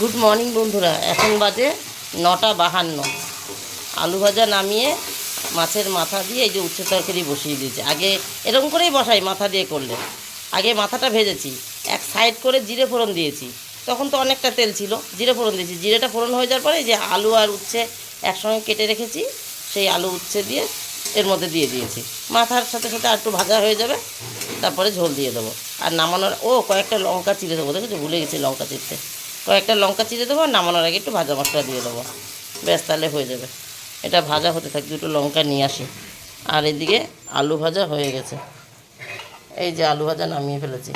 Good morning বন্ধুরা। এখন বাজে নটা বাহান্ন। আলু ভাজা নামিয়ে মাছের মাথা দিয়ে এই যে উচ্চ তরকারি বসিয়ে দিয়েছি। আগে এরকম করেই বসাই, মাথা দিয়ে করলে। আগে মাথাটা ভেজেছি, এক সাইড করে জিরে ফোড়ন দিয়েছি। তখন তো অনেকটা তেল ছিল, জিরে ফোড়ন দিয়েছি। জিরেটা ফোড়ন হয়ে যাওয়ার পরে যে আলু আর উচ্ছে একসঙ্গে কেটে রেখেছি, সেই আলু উচ্ছে দিয়ে এর মধ্যে দিয়ে দিয়েছি। মাথার সাথে সাথে আর একটু ভাজা হয়ে যাবে, তারপরে ঝোল দিয়ে দেবো। আর নামানোর, ও কয়েকটা লঙ্কা চিড়ে দেবো, দেখেছ? ভুলে গেছি লঙ্কা চিড়তে। কয়েকটা লঙ্কা চিড়ে দেবো নামানোর আগে একটু ভাজা মশলা দিয়ে দেবো। ব্যাস, তাহলে হয়ে যাবে। এটা ভাজা হতে থাক, দুটো লঙ্কা নিয়ে আসি। আর এদিকে আলু ভাজা হয়ে গেছে। এই যে আলু ভাজা নামিয়ে ফেলেছি।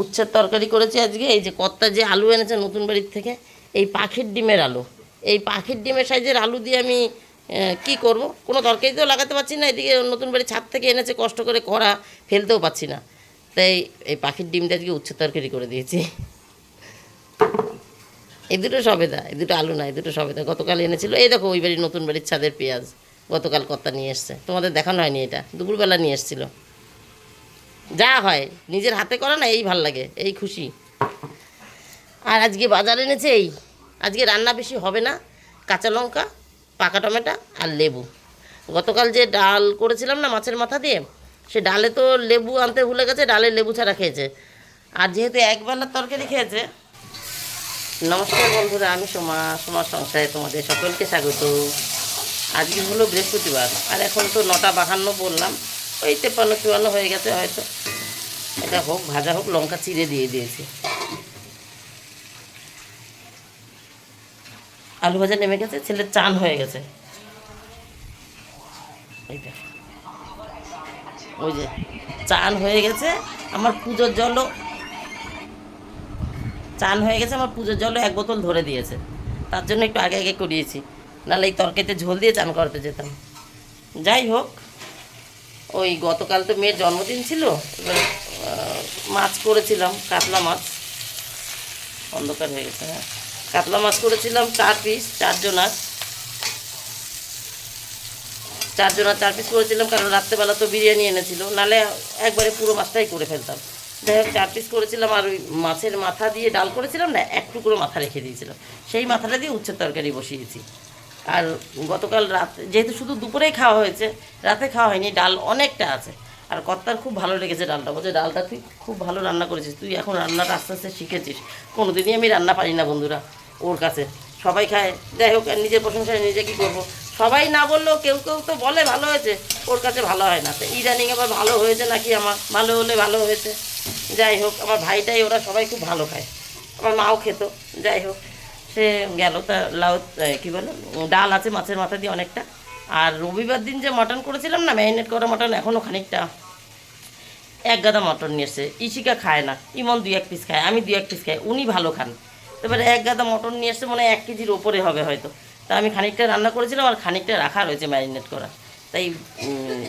উচ্ছের তরকারি করেছি আজকে। এই যে কর্তা যে আলু এনেছে নতুন বাড়ির থেকে, এই পাখির ডিমের আলু। এই পাখির ডিমের সাইজের আলু দিয়ে আমি কি করব? কোনো তরকারি তো লাগাতে পারছি না। এদিকে নতুন বাড়ির ছাদ থেকে এনেছে, কষ্ট করে করা ফেলতেও পাচ্ছি না। তাই এই পাখির ডিমটা আজকে উচ্ছের তরকারি করে দিয়েছি। এই দুটো সবেদা, এই দুটো আলু না, এই দুটো সবেদা। গতকাল এনেছিল। এই দেখো, ওই বাড়ির নতুন বাড়ির ছাদের পেঁয়াজ। গতকাল কর্তা নিয়ে এসছে। তোমাদের দেখানো হয়নি এটা। দুপুরবেলা নিয়ে এসেছিল। যা হয়, নিজের হাতে করা না, এই ভালো লাগে, এই খুশি। আর আজকে বাজার এনেছে এই। আজকে রান্না বেশি হবে না, কাঁচা লঙ্কা, পাকা টমেটো আর লেবু। গতকাল যে ডাল করেছিলাম না মাছের মাথা দিয়ে, সে ডালে তো লেবু আনতে ভুলে গেছে, ডালে লেবু ছাড়া খেয়েছে। আর যেহেতু একবেলার তরকারি খেয়েছে নমস্কার বন্ধুরা, আমি সোমা, সোমার সংসারে তোমাদের সকলকে স্বাগত। আজকে হলো বৃহস্পতিবার, আর এখন তো নটা বাহান্ন বললাম, ওই তেপান্ন চুয়ান্ন হয়ে গেছে হয়তো। এটা হোক, ভাজা হোক, লঙ্কা চিড়ে দিয়ে দিয়েছি। আলু ভাজা নেমে গেছে, ছেলের চান হয়ে গেছে। ওই যে, চান হয়ে গেছে, আমার পুজোর জলও চান হয়ে গেছে, আমার পুজোর জলও এক বোতল ধরে দিয়েছে। তার জন্য একটু আগে আগে করিয়েছি। নাহলে এই তরকারিতে ঝোল দিয়ে চান করতে যেতাম। যাই হোক, ওই গতকাল তো মেয়ের জন্মদিন ছিল, এবার মাছ করেছিলাম, কাতলা মাছ। অন্ধকার হয়ে গেছে হ্যাঁ। কাতলা মাছ করেছিলাম, চার পিস চারজনার চারজনার চার পিস করেছিলাম, কারণ রাত্রেবেলা তো বিরিয়ানি এনেছিল। নালে একবারে পুরো মাছটাই করে ফেলতাম। যাই হোক চার পিস করেছিলাম আর ওই মাছের মাথা দিয়ে ডাল করেছিলাম না, এক টুকরো মাথা রেখে দিয়েছিলাম। সেই মাথাটা দিয়ে উচ্ছের তরকারি বসিয়েছি। আর গতকাল রাত, যেহেতু শুধু দুপুরেই খাওয়া হয়েছে, রাতে খাওয়া হয়নি, ডাল অনেকটা আছে। আর কর্তার খুব ভালো লেগেছে ডালটা। বলছে, ডালটা তুই খুব ভালো রান্না করেছিস, তুই এখন রান্নাটা আস্তে আস্তে শিখেছিস। কোনোদিনই আমি রান্না পারি না, বন্ধুরা, ওর কাছে। সবাই খায়। যাই হোক, নিজের প্রশংসায় নিজে কী করব? সবাই না বললেও কেউ কেউ তো বলে ভালো হয়েছে, ওর কাছে ভালো হয় না। তো ইদানিং আবার ভালো হয়েছে নাকি আমার? ভালো হলে ভালো হয়েছে। যাই হোক, আমার ভাইটাই, ওরা সবাই খুব ভালো খায়। আমার মাও খেত, যাই হোক, সে গেল, তা লাউ কী বলে, ডাল আছে মাছের মাথা দিয়ে অনেকটা। আর রবিবার দিন যে মটন করেছিলাম না, ম্যারিনেট করা মটন এখনও খানিকটা এক গাদা মটন নিয়ে এসছে। ইশিকা খায় না, ইমন দুই এক পিস খায়, আমি দুই এক পিস খাই, উনি ভালো খান। এবারে এক গাদা মটন নিয়ে এসছে হয় এক কেজির ওপরে হবে হয়তো। তা আমি খানিকটা রান্না করেছিলাম, আর খানিকটা রাখা রয়েছে ম্যারিনেট করা। তাই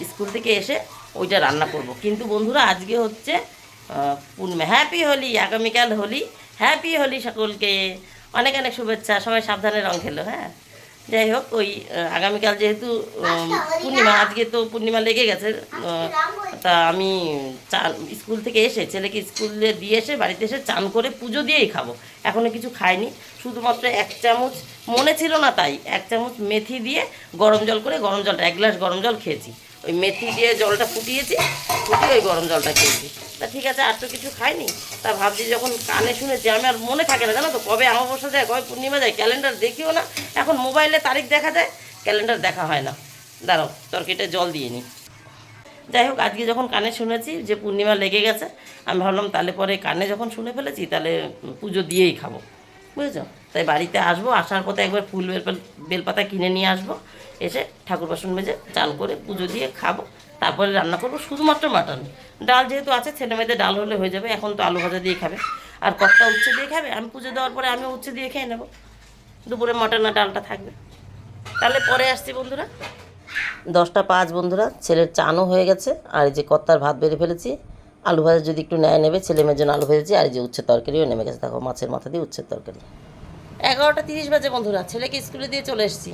স্কুল থেকে এসে ওইটা রান্না করব। কিন্তু বন্ধুরা, আজকে হচ্ছে হ্যাপি হোলি আগামীকাল হোলি হ্যাপি হোলি সকলকে। অনেক অনেক শুভেচ্ছা। সবাই সাবধানে রং খেলো হ্যাঁ? যাই হোক, ওই আগামীকাল যেহেতু পূর্ণিমা, আজকে তো পূর্ণিমা লেগে গেছে তা আমি চান, স্কুল থেকে এসে, ছেলেকে স্কুলে দিয়ে এসে, বাড়িতে এসে চান করে পুজো দিয়েই খাব। এখনও কিছু খাইনি। শুধুমাত্র এক চামচ, মনে ছিল না তাই, এক চামচ মেথি দিয়ে গরম জল করে গরম জলটা, এক গ্লাস গরম জল খেয়েছি। ওই মেথি দিয়ে জলটা ফুটিয়েছি, ফুটিয়ে ওই গরম জলটা খেয়েছি। তা ঠিক আছে, আর তো কিছু খাইনি। তা ভাবছি যখন কানে শুনেছি আমি আর মনে থাকে না, জানো তো, কবে আমাবস্যা যায়, কবে পূর্ণিমা যায়, ক্যালেন্ডার দেখিও না। এখন মোবাইলে তারিখ দেখা যায়, ক্যালেন্ডার দেখা হয় না। দাঁড়াও তরকিটা জল দিয়ে নিই যাই হোক, আজকে যখন কানে শুনেছি যে পূর্ণিমা লেগে গেছে, আমি ভাবলাম তাহলে পরে কানে যখন শুনে ফেলেছি, তাহলে পুজো দিয়েই খাব। বুঝেছ? তাই বাড়িতে আসব, আসার পথে একবার ফুল বেল বেলপাতা কিনে নিয়ে আসব। এসে ঠাকুর বাসন মেজে চাল করে পুজো দিয়ে খাব। তারপরে রান্না করব শুধুমাত্র মাটন। ডাল যেহেতু আছে, ছেলে মেয়েদের ডাল হলে হয়ে যাবে, এখন তো আলু ভাজা দিয়ে খাবে। আর কর্তা উচ্ছে দিয়ে খাবে, আমি পুজো দেওয়ার পরে আমি উচ্ছে দিয়ে খেয়ে নেব। দুপুরে মটন আর ডালটা থাকবে। তাহলে পরে আসছি বন্ধুরা। দশটা পাঁচ বন্ধুরা, ছেলের চানও হয়ে গেছে, আর এই যে কর্তার ভাত বেড়ে ফেলেছি। আলু ভাজা যদি একটু নেয় নেবে, ছেলে মেয়ের জন্য আলু ভেজেছি, আর যে উচ্ছের তরকারিও নেমে গেছে। দেখো, মাছের মাথা দিয়ে উচ্ছের তরকারি। এগারোটা তিরিশ বাজে বন্ধুরা, ছেলেকে স্কুলে দিয়ে চলে এসেছি।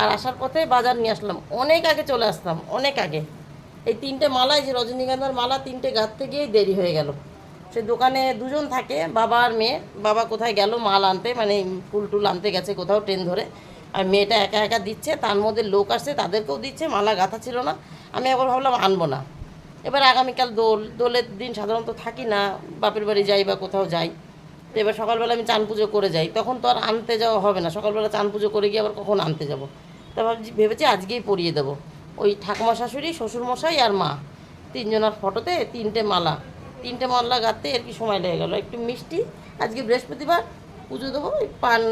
আর আসার পথে বাজার নিয়ে আসলাম। অনেক আগে চলে আসতাম, অনেক আগে। এই তিনটে মালায় যে রজনীগন্ধার মালা, তিনটে গাঁথতে গিয়েই দেরি হয়ে গেল। সে দোকানে দুজন থাকে, বাবা আর মেয়ে। বাবা কোথায় গেল, মাল আনতে মানে ফুল টুল আনতে গেছে কোথাও ট্রেন ধরে। আর মেয়েটা একা একা দিচ্ছে, তার মধ্যে লোক আসছে, তাদেরকেও দিচ্ছে, মালা গাঁথা ছিল না। আমি একবার ভাবলাম, আনব না। এবার আগামীকাল দোল, দোলের দিন সাধারণত থাকি না, বাপের বাড়ি যাই বা কোথাও যাই। তো এবার সকালবেলা আমি চান পুজো করে যাই, তখন তো আর আনতে যাওয়া হবে না। সকালবেলা চান পুজো করে গিয়ে আবার কখন আনতে যাব? তা ভাবছি, ভেবেছি আজকেই পরিয়ে দেবো। ওই ঠাকুমা শাশুড়ি শ্বশুরমশাই আর মা, তিনজনের ফটোতে তিনটে মালা। তিনটে মালা গাঁথতে আর কি সময় লেগে গেলো। একটু মিষ্টি, আজকে বৃহস্পতিবার, পুজো দেবো। ওই পান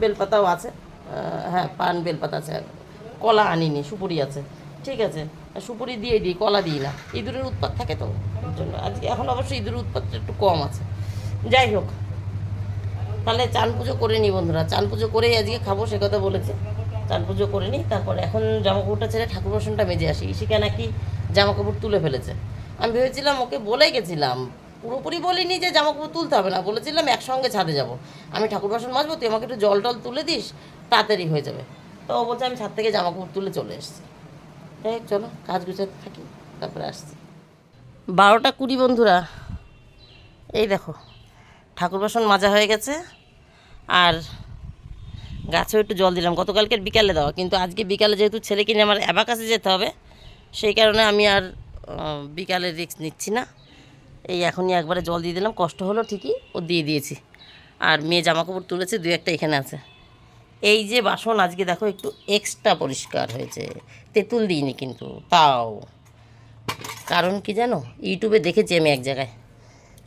বেলপাতাও আছে হ্যাঁ পান বেলপাতা আছে, কলা আনিনি, সুপুরি আছে। ঠিক আছে সুপুরি দিয়ে দিই, কলা দিই না, ইঁদুরের উৎপাত থাকে তো জন্য। আজকে, এখন অবশ্য ইঁদুরের উৎপাতটা একটু কম আছে। যাই হোক, তাহলে চান পুজো করে নিই বন্ধুরা, চান পুজো করেই আজকে খাব, সে কথা বলেছে। চান পুজো করে নিই তারপরে এখন জামা কাপড়টা ছেড়ে ঠাকুর বাসনটা মেজে আসি। ইশিকা নাকি জামা কাপড় তুলে ফেলেছে। আমি ভেবেছিলাম ওকে বলে গেছিলাম, পুরোপুরি বলিনি যে জামা কাপড় তুলতে হবে না, বলেছিলাম একসঙ্গে ছাদে যাব। আমি ঠাকুর বাসন মাজবো, তুই আমাকে একটু জল টল তুলে দিস, তাড়াতাড়ি হয়ে যাবে। তো ও বলছে, আমি ছাদ থেকে জামা কাপড় তুলে চলে এসেছি। যাই চলো, কাজ গুছাতে থাকি, তারপরে আসছি। বারোটা কুড়ি বন্ধুরা, এই দেখো, ঠাকুর বাসন মাজা হয়ে গেছে, আর গাছেও একটু জল দিলাম। গতকালকের বিকালে দেওয়া, কিন্তু আজকে বিকালে যেহেতু ছেলেকে নিয়ে আমার অ্যাবাকাসে যেতে হবে, সেই কারণে আমি আর বিকালে রিস্ক নিচ্ছি না। এই এখনই একবারে জল দিয়ে দিলাম, কষ্ট হলো ঠিকই, ও দিয়ে দিয়েছি। আর মেয়ে জামা কাপড় তুলেছে দু একটা এখানে আছে। এই যে বাসন আজকে দেখো একটু এক্সট্রা পরিষ্কার হয়েছে। তেঁতুল দিইনি কিন্তু, তাও। কারণ কি জানো? ইউটিউবে দেখেছি আমি এক জায়গায়।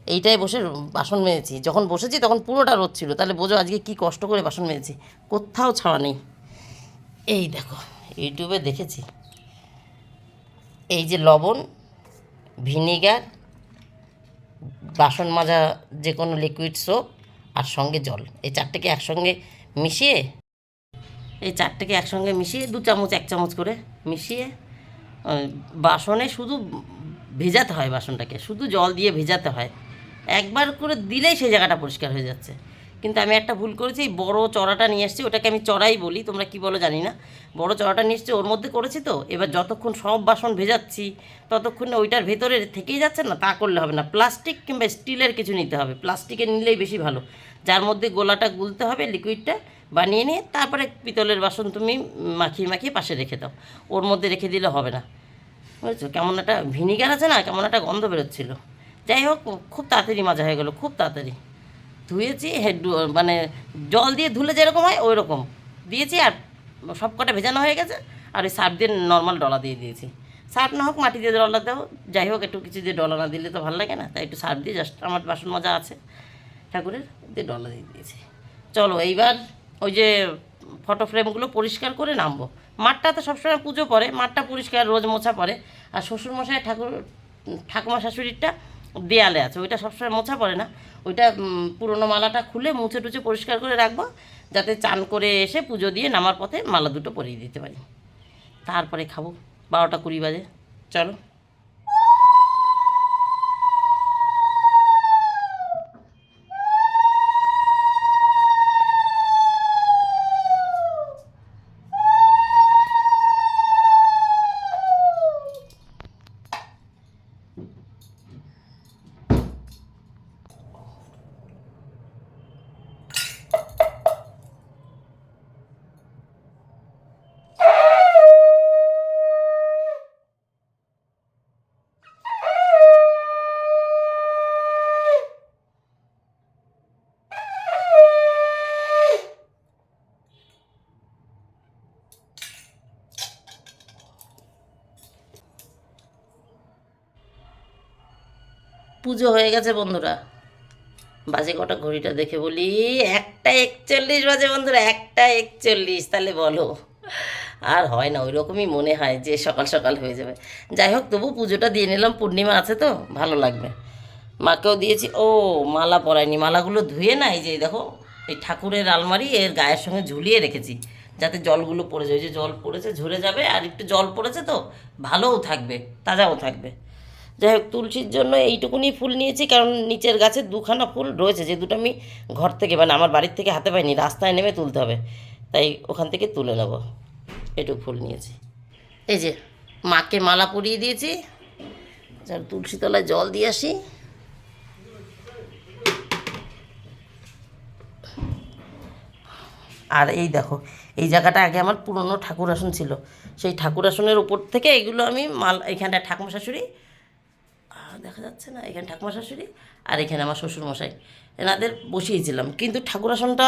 এইটাই বসে বাসন মেজেছি। যখন বসেছি তখন পুরোটা রোদ ছিল। তাহলে বোঝো আজকে কি কষ্ট করে বাসন মেজেছি। কোথাও ছাড়া নেই। এই দেখো ইউটিউবে দেখেছি। এই যে লবণ, ভিনিগার, বাসন মাজা যে কোনো লিকুইড সোপ আর সঙ্গে জল। এই চারটেকে একসঙ্গে মিশিয়ে এই চারটেকে একসঙ্গে মিশিয়ে, দু চামচ, এক চামচ করে মিশিয়ে বাসনে শুধু ভেজাতে হয় বাসনটাকে, শুধু জল দিয়ে ভেজাতে হয়। একবার করে দিলেই সেই জায়গাটা পরিষ্কার হয়ে যাচ্ছে। কিন্তু আমি একটা ভুল করেছি বড় চড়াটা নিয়ে এসেছি, ওটাকে আমি চড়াই বলি, তোমরা কি বলো জানি না। বড় চড়াটা নিয়ে এসেছি, ওর মধ্যে করেছি তো, এবার যতক্ষণ সব বাসন ভেজাচ্ছি, ততক্ষণ ওইটার ভেতরে থেকেই যাচ্ছে না, তা করলে হবে না। প্লাস্টিক কিংবা স্টিলের কিছু নিতে হবে প্লাস্টিকের নিলেই বেশি ভালো। যার মধ্যে গোলাটা গুলতে হবে লিকুইডটা বানিয়ে নিয়ে তারপরে পিতলের বাসন তুমি মাখিয়ে মাখিয়ে পাশে রেখে দাও। ওর মধ্যে রেখে দিলে হবে না। বুঝেছ? কেমন একটা ভিনিগার আছে না, কেমন একটা গন্ধ বেরোচ্ছিলো। যাই হোক, খুব তাড়াতাড়ি মাজা হয়ে গেলো, খুব তাড়াতাড়ি। ধুয়েছি হেড মানে জল দিয়ে ধুলে যেরকম হয় ওই রকম দিয়েছি আর সব কটা ভেজানো হয়ে গেছে, আর ওই সার্ফ দিয়ে নর্মাল ডলা দিয়ে দিয়েছি। সার্ফ না হোক, মাটি দিয়ে ডলা দাও। যাই হোক, একটু কিছু দিয়ে ডলা না দিলে তো ভালো লাগে না, তাই একটু সার্ফ দিয়ে জাস্ট আমার বাসন মাজা আছে। ঠাকুরের দিয়ে ডলা দিয়ে দিয়েছে। চলো, এইবার ওই যে ফটো ফ্রেমগুলো পরিষ্কার করে নামবো। মাঠটা তো সবসময় পুজো পরে মাঠটা পরিষ্কার, রোজ মোছা পড়ে। আর শ্বশুরমশাই ঠাকুর, ঠাকুমা শাশুড়িরটা দেয়ালে আছে, ওইটা সবসময় মোছা পড়ে না। ওইটা পুরোনো মালাটা খুলে মুছে টুছে পরিষ্কার করে রাখব, যাতে চান করে এসে পুজো দিয়ে নামার পথে মালা দুটো পরিয়ে দিতে পারি। তারপরে খাব, বারোটা কুড়ি বাজে। চলো। পুজো হয়ে গেছে বন্ধুরা। বাজে কটা ঘড়িটা দেখে বলি, একটা একচল্লিশ বাজে বন্ধুরা, একটা একচল্লিশ, তাহলে বলো। আর হয় না ওই রকমই মনে হয় যে সকাল সকাল হয়ে যাবে। যাই হোক, তবু পুজোটা দিয়ে নিলাম, পূর্ণিমা আছে তো, ভালো লাগবে। মাকেও দিয়েছি, ও মালা পরায়নি, মালাগুলো ধুয়ে না, এই যে দেখো, এই ঠাকুরের আলমারি এর গায়ের সঙ্গে ঝুলিয়ে রেখেছি। যাতে জলগুলো পড়ে যায় যে জল পড়েছে, ঝরে যাবে, আর একটু জল পড়েছে তো, ভালোও থাকবে, তাজাও থাকবে। যাই হোক, তুলসীর জন্য এইটুকুনি ফুল নিয়েছি, কারণ নিচের গাছে দুখানা ফুল রয়েছে, যে দুটো আমি ঘর থেকে মানে আমার বাড়ির থেকে হাতে পাইনি, রাস্তায় নেমে তুলতে হবে। তাই ওখান থেকে তুলে নেব, এটুকু ফুল নিয়েছি। এই যে, মাকে মালা পরিয়ে দিয়েছি যার তুলসীতলায় জল দিয়ে আসি। আর এই দেখো, এই জায়গাটা আগে আমার পুরনো ঠাকুর আসন ছিল, সেই ঠাকুর আসনের উপর থেকে এগুলো আমি মাল এখানটা ঠাকুমা শাশুড়ি দেখা যাচ্ছে না, এখানে ঠাকুমা শাশুড়ি আর এখানে আমার শ্বশুর মশাই এনাদের বসিয়েছিলাম, কিন্তু ঠাকুর আসনটা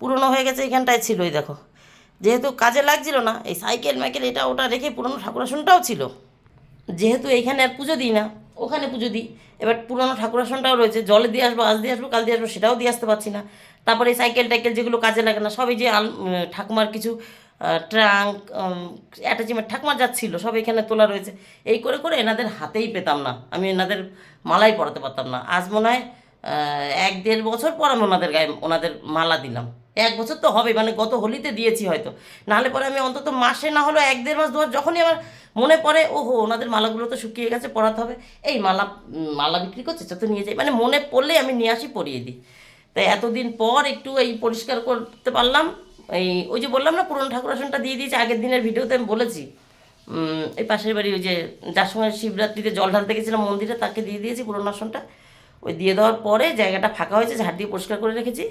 পুরনো হয়ে গেছে, এখানটায় ছিল, এই দেখো। যেহেতু কাজে লাগছিল না, এই সাইকেল মাইকেল এটা ওটা রেখে পুরনো ঠাকুর আসনটাও ছিল। যেহেতু এইখানে আর পুজো দিই না, ওখানে পুজো দিই। এবার পুরনো ঠাকুর আসনটাও রয়েছে, জলে দিয়ে আসব, আজ দিয়ে আসব, কাল দিয়ে আসব, সেটাও দিয়ে আসতে পারছি না। তারপরে সাইকেল টাইকেল যেগুলো কাজে লাগে না, সবই যে আল ঠাকুমার কিছু ট্রাঙ্ক অ্যাটাচমেন্ট ঠাকুমার যাচ্ছিল সব এখানে তোলা রয়েছে। এই করে করে এনাদের হাতেই পেতাম না। আমি এনাদের মালাই পরাতে পারতাম না। আজ মনে হয় এক দেড় বছর পর আমি ওনাদের গায়ে, ওনাদের মালা দিলাম। এক বছর তো হবে মানে গত হোলিতে দিয়েছি হয়তো। নাহলে পরে আমি অন্তত মাসে না হলেও এক দেড় মাস, দু যখনই আমার মনে পড়ে, ওহো, ওনাদের মালাগুলো তো শুকিয়ে গেছে, পরাতে হবে। এই মালা মালা বিক্রি করছে তো নিয়ে যাই। মানে মনে পড়লেই আমি নিয়ে আসি, পরিয়ে দিই। তাই এতদিন পর একটু এই পরিষ্কার করতে পারলাম। এই, ওই যে বললাম না, পুরনো ঠাকুর আসনটা দিয়ে দিয়েছি, আগের দিনের ভিডিওতে আমি বলেছি। এই পাশের বাড়ি ওই যে যার সঙ্গে শিবরাত্রিতে জল ঢালতে গেছিলাম মন্দিরে, তাকে দিয়ে দিয়েছি পুরনো আসনটা। ওই দিয়ে দেওয়ার পরে জায়গাটা ফাঁকা হয়েছে, ঝাড় দিয়ে পরিষ্কার করে রেখেছি।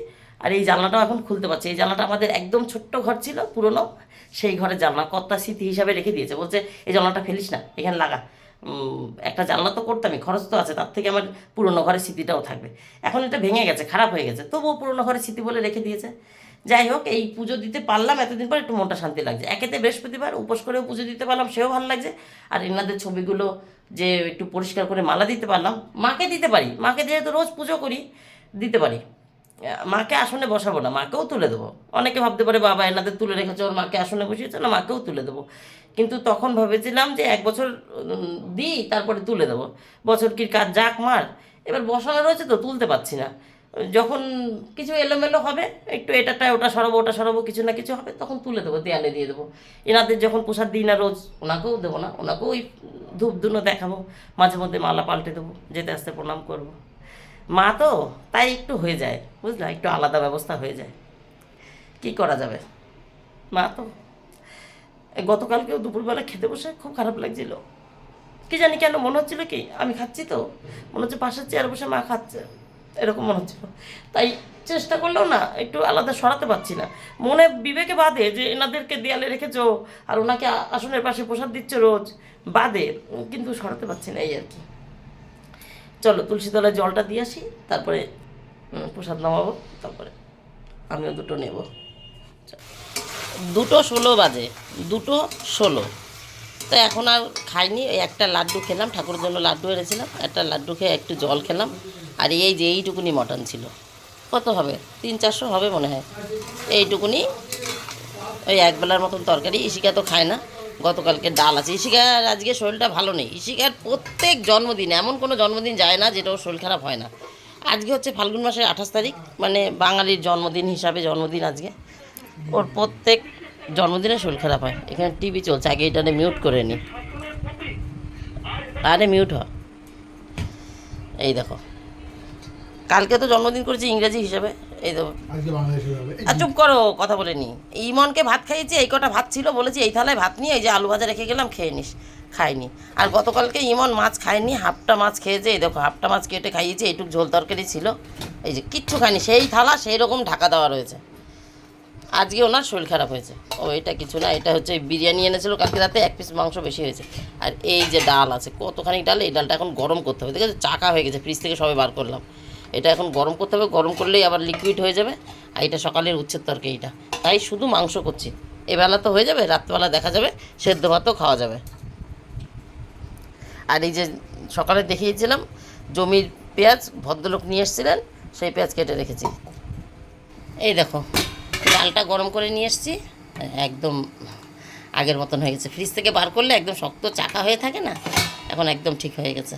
আর এই জানলাটাও এখন খুলতে পারছি। এই জানলাটা আমাদের একদম ছোট্ট ঘর ছিল, পুরনো। সেই ঘরের জানলা কর্তা স্মৃতি হিসাবে রেখে দিয়েছে। বলছে, এই জানলাটা ফেলিস না, এখানে লাগা। একটা জানলা তো করতামই, খরচ তো আছে, তার থেকে আমার পুরনো ঘরের স্মৃতিটাও থাকবে। এখন এটা ভেঙে গেছে, খারাপ হয়ে গেছে। তবুও পুরনো ঘরের স্মৃতি বলে রেখে দিয়েছে। যাই হোক, এই পুজো দিতে পারলাম, এতদিন পর একটু মনটা শান্তি লাগছে। একেতে বৃহস্পতিবার উপোস করেও পুজো দিতে পারলাম, সেও ভালো লাগছে। আর এনাদের ছবিগুলো যে একটু পরিষ্কার করে মালা দিতে পারলাম, মাকে দিতে পারি। মাকে যেহেতু রোজ পুজো করি, দিতে পারি। মাকে আসনে বসাবো না, মাকেও তুলে দেবো। অনেকে ভাবতে পারে, বাবা, এনাদের তুলে রেখেছে, ওর মাকে আসনে বসিয়েছে? না, মাকেও তুলে দেবো। কিন্তু তখন ভেবেছিলাম যে এক বছর দিই, তারপরে তুলে দেবো। বছর কি কাজ যাক মার, এবার বসানো রয়েছে তো, তুলতে পারছি না। যখন কিছু এলোমেলো হবে, একটু এটাটায় ওটা সরাবো ওটা সরাবো, কিছু না কিছু হবে, তখন তুলে দেবো, দেয়ালে দিয়ে দেবো। এনাদের যখন প্রসাদ দিই না রোজ, ওনাকেও দেবো না, ওনাকেও ওই ধূপ ধুনো দেখাবো, মাঝে মধ্যে মালা পাল্টে দেবো, যেতে আসতে প্রণাম করব। মা তো তাই একটু হয়ে যায়, বুঝলা, একটু আলাদা ব্যবস্থা হয়ে যায়। কি করা যাবে? মা তো গতকালকেও দুপুরবেলা খেতে বসে খুব খারাপ লাগছিল। কি জানি কেন মনে হচ্ছিল কি, আমি খাচ্ছি তো, মনে হচ্ছে পাশের চেয়ারে বসে মা খাচ্ছে। এরকম মনে হচ্ছিল। তাই চেষ্টা করলেও না, একটু আলাদা সরাতে পারছি না। মনে বিবেকে বাদে যে এনাদেরকে দেয়ালে রেখেছো আর ওনাকে আসনের পাশে প্রসাদ দিচ্ছ রোজ। বাদে কিন্তু সরাতে পারছি না এই আর কি। চলো তুলসী তলায় জলটা দিয়ে আসি, তারপরে প্রসাদ নামাবো, তারপরে আমিও দুটো নেব। দুটো ষোলো বাজে, দুটো ষোলো। তো এখন আর খাইনি একটা লাড্ডু খেলাম, ঠাকুরের জন্য লাড্ডু এনেছিলাম, একটা লাড্ডু খেয়ে একটু জল খেলাম। আর এই যে এইটুকুনি মটন ছিল। কত হবে? তিন চারশো হবে মনে হয়। এইটুকুনি ওই একবেলার মতন তরকারি। ইশিকা তো খায় না। গতকালকে ডাল আছে। ইশিকার আজকে শরীরটা ভালো নেই। ইশিকার প্রত্যেক জন্মদিন এমন কোনো জন্মদিন যায় না যেটা ওর শরীর খারাপ হয় না। আজকে হচ্ছে ফাল্গুন মাসের আঠাশ তারিখ। মানে বাঙালির জন্মদিন হিসাবে জন্মদিন আজকে। ওর প্রত্যেক জন্মদিনে শরীর খারাপ হয়। এখানে টিভি চলছে। আগে এটা মিউট করে নি। আরে মিউট হ। এই দেখো। কালকে তো জন্মদিন করেছি ইংরেজি হিসাবে এই হবে। আর চুপ করো কথা বলে নি। ইমনকে ভাত খাইয়েছি এই কটা ভাত ছিল বলেছি এই থালায় ভাত নিয়ে এই যে আলু ভাজা রেখে গেলাম খেয়ে নিস খাইনি। আর গতকালকে ইমন মাছ খায়নি হাফটা মাছ খেয়েছে এই দেখো হাফটা মাছ কেটে খাইয়েছি এইটুক ঝোল তরকারি ছিল। এই যে কিচ্ছু খায়নি সেই থালা সেই রকম ঢাকা দেওয়া রয়েছে। আজকে ওনার শরীর খারাপ হয়েছে। ও এটা কিছু না এটা হচ্ছে বিরিয়ানি এনেছিল কালকে রাতে এক পিস মাংস বেশি হয়েছে। আর এই যে ডাল আছে কতখানি ডাল এই ডালটা এখন গরম করতে হবে। দেখেছ চাকা হয়ে গেছে ফ্রিজ থেকে সবাই বার করলাম। এটা এখন গরম করতে হবে, গরম করলেই আবার লিকুইড হয়ে যাবে। আর এটা সকালের উচ্ছেদ তরকারিটা। তাই শুধু মাংস করছি। এবেলা তো হয়ে যাবে, রাত্রেবেলা দেখা যাবে, সেদ্ধ ভাতও খাওয়া যাবে। আর এই যে সকালে দেখিয়েছিলাম, জমির পেঁয়াজ ভদ্রলোক নিয়ে এসেছিলেন, সেই পেঁয়াজ কেটে রেখেছি। এই দেখো, ডালটা গরম করে নিয়ে এসেছি। একদম আগের মতন হয়ে গেছে। ফ্রিজ থেকে বার করলে একদম শক্ত চাকা হয়ে থাকে না, এখন একদম ঠিক হয়ে গেছে।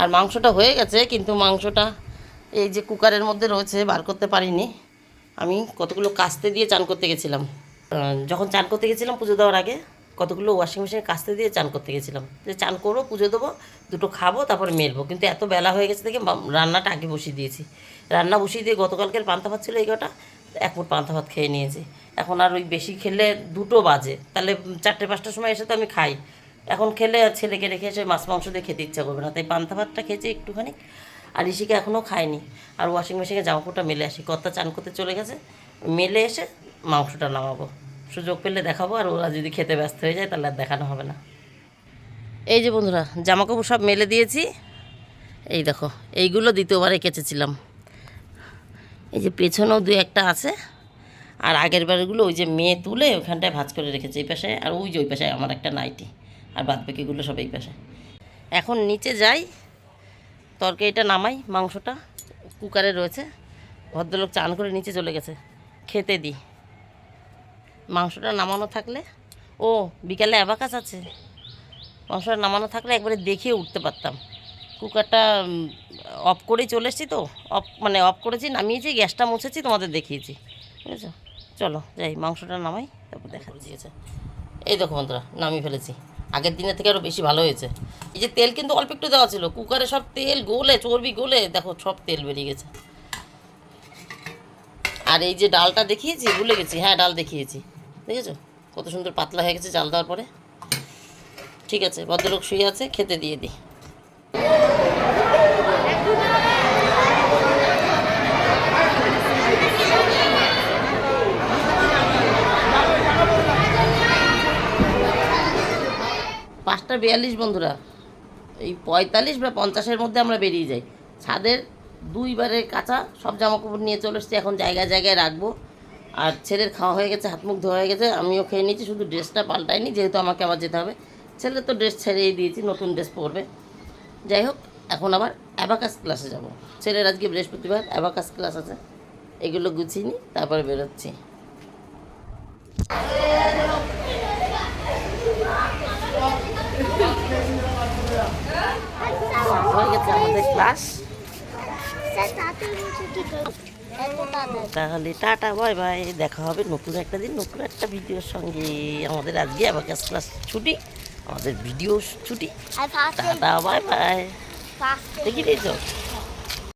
আর মাংসটা হয়ে গেছে, কিন্তু মাংসটা এই যে কুকারের মধ্যে রয়েছে, বার করতে পারিনি। আমি কতগুলো কাস্তে দিয়ে চান করতে গেছিলাম। যখন চান করতে গেছিলাম পুজো দেওয়ার আগে, কতগুলো ওয়াশিং মেশিনে কাস্তে দিয়ে চান করতে গেছিলাম। যে চান করব, পুজো দেবো, দুটো খাব, তারপরে মেলবো। কিন্তু এত বেলা হয়ে গেছে দেখে রান্নাটা আগে বসিয়ে দিয়েছি। রান্না বসিয়ে দিয়ে গতকালকের পান্তা ভাত ছিল এই কটা, এক ফুট পান্তা ভাত খেয়ে নিয়েছি। এখন আর ওই বেশি খেলে দুটো বাজে। তাহলে চারটে, পাঁচটার সময় এসে তো আমি খাই। এখন খেলে ছেলেকে রেখে এসে মাছ, মাংস দিয়ে খেতে ইচ্ছা করবে না। তাই পান্তা ভাতটা খেয়েছি একটুখানি। আর ঋষিকে এখনও খায়নি। আর ওয়াশিং মেশিনে জামা কাপড়টা মেলে আসি। কর্তা চান করতে চলে গেছে। মেলে এসে মাংসটা নামাবো। সুযোগ পেলে দেখাবো। আর ওরা যদি খেতে ব্যস্ত হয়ে যায়, তাহলে আর দেখানো হবে না। এই যে বন্ধুরা জামা কাপড় সব মেলে দিয়েছি। এই দেখো, এইগুলো দ্বিতীয়বারে কেচেছিলাম এই যে পেছনেও দু একটা আছে। আর আগের বারগুলো ওই যে মেয়ে তুলে ওখানটায় ভাজ করে রেখেছে এই পাশে। আর ওই যে ওই পাশে আমার একটা নাইটি। আর বাদ বাকিগুলো সব এই পাশে। এখন নিচে যাই। তরকারিটা নামাই, মাংসটা কুকারে রয়েছে। ভদ্রলোক চান করে নিচে চলে গেছে। খেতে দিই। মাংসটা নামানো থাকলে, ও, বিকালে অ্যাবাকাস আছে। মাংসটা নামানো থাকলে একবারে দেখিয়ে উঠতে পারতাম। কুকারটা অফ করেই চলে এসেছি তো। অফ মানে অফ করেছি, নামিয়েছি, গ্যাসটা মুছেছি, তোমাদের দেখিয়েছি। বুঝেছ? চলো, যাই, মাংসটা নামাই, তারপর দেখা দিয়েছে এই দেখো বন্ধুরা, নামিয়ে ফেলেছি। আগের দিনের থেকে আরও বেশি ভালো হয়েছে। এই যে তেল কিন্তু অল্প একটু দেওয়া ছিল, কুকারে সব তেল গলে, চর্বি গলে, দেখো সব তেল বেরিয়ে গেছে। আর এই যে ডালটা দেখিয়েছি, ভুলে গেছি। হ্যাঁ ডাল দেখিয়েছি। দেখেছ? কত সুন্দর পাতলা হয়ে গেছে চাল দেওয়ার পরে। ঠিক আছে, ভদ্রলোক শুয়ে আছে, খেতে দিয়ে দিই। পাঁচটা বিয়াল্লিশ বন্ধুরা। এই পঁয়তাল্লিশ বা পঞ্চাশের মধ্যে আমরা বেরিয়ে যাই। ছাদের দুইবারে কাঁচা, সব জামা কাপড় নিয়ে চলে এসছি। এখন জায়গায় জায়গায় রাখব। আর ছেলের খাওয়া হয়ে গেছে, হাত মুখ ধোয়া হয়ে গেছে। আমিও খেয়ে নিয়েছি, শুধু ড্রেসটা পাল্টাইনি, যেহেতু আমাকে আবার যেতে হবে। ছেলে তো ড্রেস ছেড়েই দিয়েছি, নতুন ড্রেস পরবে। যাই হোক, এখন আবার অ্যাবাকাস ক্লাসে যাব। ছেলের আজকে বৃহস্পতিবার, অ্যাবাকাস ক্লাস আছে। এগুলো গুছিয়ে নিই, তারপরে বেরোচ্ছি। হয়ে গেছে আমাদের ক্লাস তাহলে টাটা বাই বাই দেখা হবে নতুন একটা দিন নতুন একটা ভিডিওর সঙ্গে। আমাদের আজকে আবার ক্লাস ছুটি আমাদের ভিডিও ছুটি। টাটা বাই বাই দেখি দিয়েছ